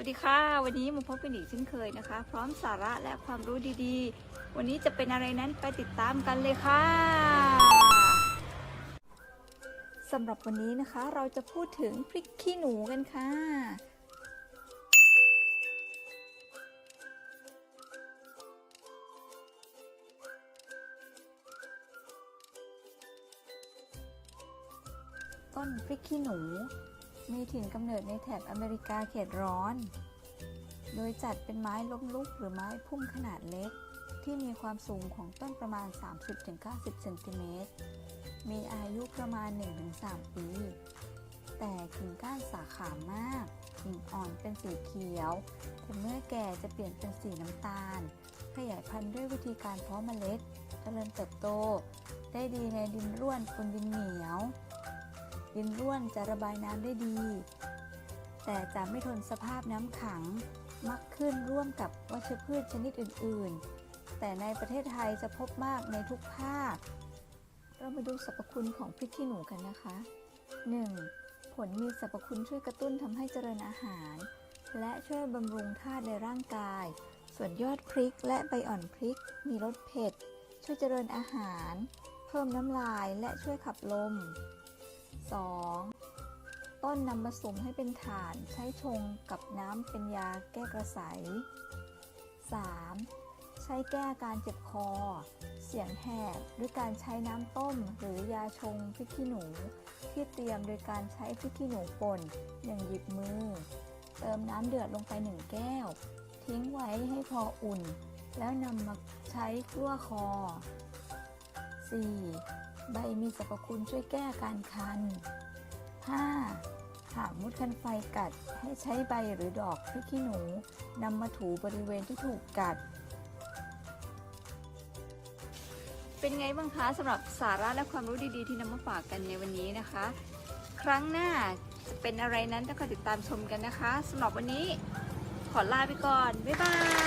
วัสดีค่ะ วันนี้มาพบกันอีกเช่นเคยนะคะ พร้อมสาระและความรู้ดีๆ วันนี้จะเป็นอะไรนั้นไปติดตามกันเลยค่ะสำหรับวันนี้นะคะเราจะพูดถึงพริกขี้หนูกันค่ะ ต้นพริกขี้หนู มีถิ่นกำเนิดในแถบอเมริกาเขตร้อน โดยจัดเป็นไม้ล้มลุกหรือไม้พุ่มขนาดเล็ก ที่มีความสูงของต้นประมาณ 30-90 เซนติเมตร มีอายุประมาณ 1-3 ปี แต่กิ่งก้านสาขามากกิ่งอ่อนเป็นสีเขียว แต่เมื่อแก่จะเปลี่ยนเป็นสีน้ำตาล ขยายพันธุ์ด้วยวิธีการเพาะเมล็ด เจริญเติบโต ได้ดีในดินร่วนบนดินเหนียว ดินร่วนจะระบายน้ำได้ดี แต่จะไม่ทนสภาพน้ำขังมักขึ้นร่วมกับวัชพืชชนิดอื่น ๆ แต่ในประเทศไทยจะพบมากในทุกภาค เรามาดูสรรพคุณของพริกขี้หนูกันนะคะ 1. ผลมีสรรพคุณช่วยกระตุ้นทำให้เจริญอาหาร และช่วยบำรุงธาตุในร่างกาย ส่วนยอดพริกและใบอ่อนพริกมีรสเผ็ด ช่วยเจริญอาหาร เพิ่มน้ำลายและช่วยขับลม 2. ต้นนำมาสุมให้เป็นถ่านใช้ชงกับน้ำเป็นยาแก้กระสาย 3. ใช้แก้อาการเจ็บคอ เสียงแหบด้วยการใช้น้ำต้มหรือยาชงพริกขี้หนู ที่เตรียมโดยการใช้พริกขี้หนูป่นอย่างหยิบมือ เติมน้ำเดือดลงไปหนึ่งแก้ว ทิ้งไว้ให้พออุ่น แล้วนำมาใช้กลั้วคอ 4. ใบมีสรรพคุณช่วยแก้อาการคัน 5. หากมุดคันไฟกัดให้ใช้ใบหรือดอกพริกขี้หนูนำมาถูบริเวณที่ถูกกัด เป็นไงบ้างคะสำหรับสาระและความรู้ดีๆ ที่นำมาฝากกันในวันนี้นะคะ ครั้งหน้าจะเป็นอะไรนั้นต้องคอยติดตามชมกันนะคะสำหรับวันนี้ขอลาไปก่อน บ๊ายบาย